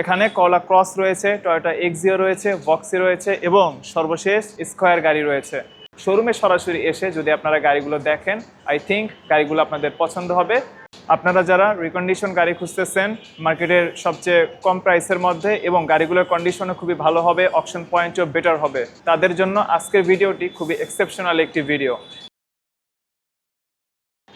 এখানে কলা ক্রস রয়েছে টয়োটা এক্সিও রয়েছে বক্সি রয়েছে এবং সর্বশেষ স্কোয়ার গাড়ি রয়েছে। শোরুমে সরাসরি এসে যদি আপনারা গাড়িগুলো দেখেন আই থিঙ্ক গাড়িগুলো আপনাদের পছন্দ হবে। আপনারা যারা রিকন্ডিশন গাড়ি খুঁজতেছেন মার্কেটের সবচেয়ে কম প্রাইসের মধ্যে এবং গাড়িগুলোর কন্ডিশনও খুবই ভালো হবে অপশন পয়েন্টও বেটার হবে, তাদের জন্য আজকের ভিডিওটি খুবই এক্সেপশনাল একটি ভিডিও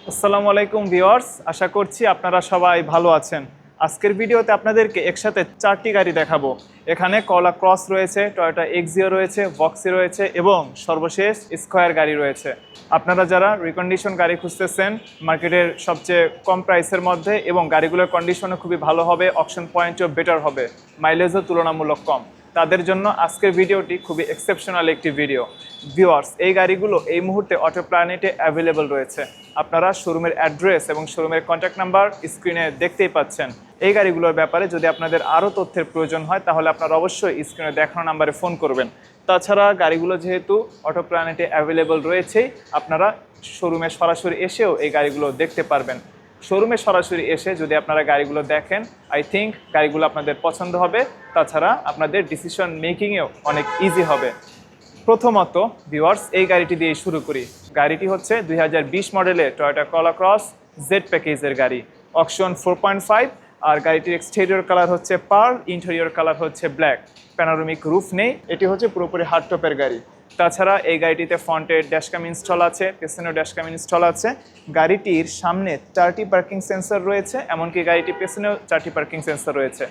আসসালামু আলাইকুম ভিওয়ার্স আশা করছি আপনারা সবাই ভালো আছেন। আজকের ভিডিওতে আপনাদেরকে একসাথে চারটি গাড়ি দেখাবো। এখানে কলা ক্রস রয়েছে টয়োটা এক্সিও রয়েছে বক্সি রয়েছে এবং সর্বশেষ স্কোয়ার গাড়ি রয়েছে। আপনারা যারা রিকন্ডিশন গাড়ি খুঁজতেছেন মার্কেটের সবচেয়ে কম প্রাইসের মধ্যে এবং গাড়িগুলোর কন্ডিশনও খুবই ভালো হবে অপশন পয়েন্টও বেটার হবে মাইলেজও তুলনামূলক কম। তাদের জন্য আজকের ভিডিওটি খুবই এক্সেপশনাল একটি ভিডিও ভিউয়ার্স এই গাড়িগুলো এই মুহূর্তে অটো প্ল্যানেটে অ্যাভেলেবল রয়েছে। আপনারা শোরুমের অ্যাড্রেস এবং শোরুমের কন্ট্যাক্ট নাম্বার স্ক্রিনে দেখতেই পাচ্ছেন। এই গাড়িগুলোর ব্যাপারে যদি আপনাদের আরও তথ্যের প্রয়োজন হয়, তাহলে আপনারা অবশ্যই স্ক্রিনে দেখানো নাম্বারে ফোন করবেন। তাছাড়া গাড়িগুলো যেহেতু অটো প্ল্যানেটে অ্যাভেলেবল রয়েছেই, আপনারা শোরুমে সরাসরি এসেও এই গাড়িগুলো দেখতে পারবেন। শোরুমে সরাসরি এসে যদি আপনারা গাড়িগুলো দেখেন আই থিঙ্ক গাড়িগুলো আপনাদের পছন্দ হবে। তাছাড়া আপনাদের ডিসিশন মেকিংয়েও অনেক ইজি হবে। প্রথমত ভিওয়ার্স এই গাড়িটি দিয়ে শুরু করি। গাড়িটি হচ্ছে দুই হাজার বিশ মডেলের টয়োটা কলা ক্রস জেড প্যাকেজের গাড়ি। অকশন ফোর পয়েন্ট ফাইভ আর গাড়িটির এক্সটেরিয়র কালার হচ্ছে পার্ল ইন্টেরিয়র কালার হচ্ছে ব্ল্যাক প্যানারোমিক রুফ নেই, এটি হচ্ছে পুরোপুরি হার্ডটপের গাড়ি। তাছাড়া এই গাড়িটিতে ফ্রন্টের ড্যাশকাম ইনস্টল আছে, পেছনেও ড্যাশকাম ইনস্টল আছে। গাড়িটির সামনে চারটি পার্কিং সেন্সর রয়েছে, এমনকি গাড়িটির পেছনেও চারটি পার্কিং সেন্সর রয়েছে।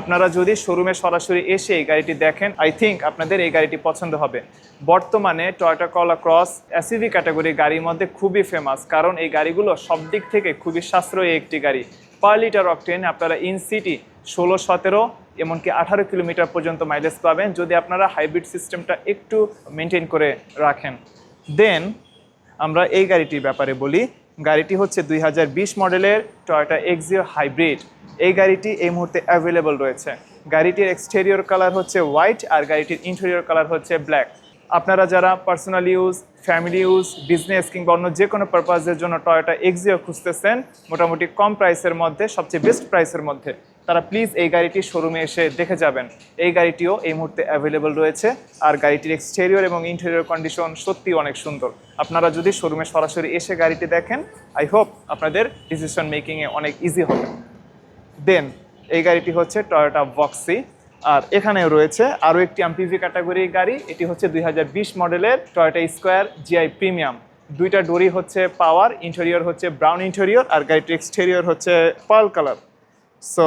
আপনারা যদি শোরুমে সরাসরি এসে এই গাড়িটি দেখেন আই থিঙ্ক আপনাদের এই গাড়িটি পছন্দ হবে। বর্তমানে টয়োটা কলা ক্রস এসইভি ক্যাটাগরির গাড়ির মধ্যে খুবই ফেমাস কারণ এই গাড়িগুলো সব দিক থেকে খুবই সাশ্রয়ী একটি গাড়ি। পার লিটার অকটেন আপনারা ইন সিটি ষোলো, সতেরো, এমনকি আঠারো কিলোমিটার পর্যন্ত মাইলেজ পাবেন, যদি আপনারা হাইব্রিড সিস্টেমটা একটু মেনটেন করে রাখেন। দেন আমরা এই গাড়িটির ব্যাপারে বলি গাড়িটি হচ্ছে দুই হাজার বিশ মডেলের টয়োটা এক্সিও হাইব্রিড। এই গাড়িটি এই মুহূর্তে অ্যাভেলেবল রয়েছে। গাড়িটির এক্সটেরিয়র কালার হচ্ছে হোয়াইট আর গাড়িটির ইন্টেরিয়র কালার হচ্ছে ব্ল্যাক আপনারা যারা personal use family use business কিংবা অন্য যে কোনো পারপাসের জন্য টয়োটা এক্সিও খুঁজতেছেন, মোটামুটি কম প্রাইসের মধ্যে, সবচেয়ে বেস্ট প্রাইসের মধ্যে। তারা প্লিজ এই গাড়িটি শোরুমে এসে দেখে যাবেন। এই গাড়িটিও এই মুহূর্তে অ্যাভেলেবল রয়েছে। আর গাড়িটির এক্সটেরিয়র এবং ইন্টেরিয়র কন্ডিশন সত্যি অনেক সুন্দর। আপনারা যদি শোরুমে সরাসরি এসে গাড়িটি দেখেন আই হোপ আপনাদের ডিসিশন মেকিংয়ে অনেক ইজি হবে। দেন এই গাড়িটি হচ্ছে টয়োটা বক্সি আর এখানেও রয়েছে আরও একটি এমপিভি ক্যাটাগরির গাড়ি। এটি হচ্ছে দুই হাজার বিশ মডেলের টয়োটা স্কোয়ার জিআই প্রিমিয়াম দুইটা ডোরি হচ্ছে পাওয়ার ইন্টেরিয়র হচ্ছে ব্রাউন ইন্টেরিয়র আর গাড়িটির এক্সটেরিয়র হচ্ছে পার্ল কালার সো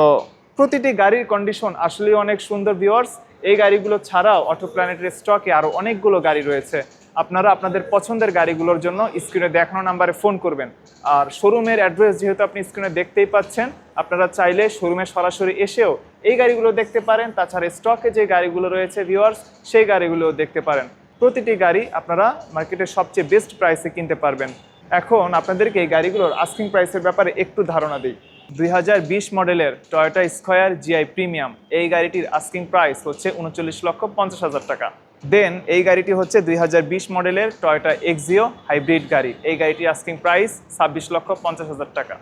প্রতিটি গাড়ির কন্ডিশন আসলেই অনেক সুন্দর ভিওয়ার্স এই গাড়িগুলো ছাড়াও অটো প্ল্যানেটের স্টকে আরও অনেকগুলো গাড়ি রয়েছে। আপনারা আপনাদের পছন্দের গাড়িগুলোর জন্য স্ক্রিনে দেখানো নাম্বারে ফোন করবেন। আর শোরুমের অ্যাড্রেস যেহেতু আপনি স্ক্রিনে দেখতেই পাচ্ছেন, আপনারা চাইলে শোরুমে সরাসরি এসেও এই গাড়িগুলো দেখতে পারেন। তাছাড়া স্টকে যে গাড়িগুলো রয়েছে ভিওয়ার্স সেই গাড়িগুলোও দেখতে পারেন। প্রতিটি গাড়ি আপনারা মার্কেটের সবচেয়ে বেস্ট প্রাইসে কিনতে পারবেন। এখন আপনাদেরকে এই গাড়িগুলোর আস্কিং প্রাইসের ব্যাপারে একটু ধারণা দিই। দুই হাজার বিশ মডেলের টয়োটা স্কোয়ার জিআই প্রিমিয়াম। এই গাড়িটির আস্কিং প্রাইস হচ্ছে উনচল্লিশ লক্ষ পঞ্চাশ হাজার টাকা। দেন এই গাড়িটি হচ্ছে দুই হাজার বিশ মডেলের টয়োটা এক্সিও হাইব্রিড গাড়ি। এই গাড়িটির আস্কিং প্রাইস ছাব্বিশ লক্ষ পঞ্চাশ হাজার টাকা।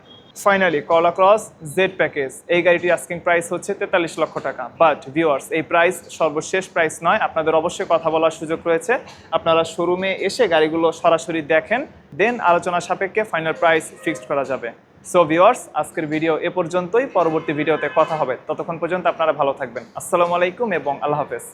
ফাইনালি কলা ক্রস জেড প্যাকেজ এই গাড়িটির আস্কিং প্রাইস হচ্ছে তেতাল্লিশ লক্ষ টাকা। বাট ভিউয়ার্স এই প্রাইস সর্বশেষ প্রাইস নয়। আপনাদের অবশ্যই কথা বলার সুযোগ রয়েছে। আপনারা শোরুমে এসে গাড়িগুলো সরাসরি দেখেন। দেন আলোচনা সাপেক্ষে ফাইনাল প্রাইস ফিক্সড করা যাবে। সো ভিওয়ার্স আজকের ভিডিও এ পর্যন্তই। পরবর্তী ভিডিওতে কথা হবে। ততক্ষণ পর্যন্ত আপনারা ভালো থাকবেন। আসসালামু আলাইকুম এবং আল্লাহ হাফেজ।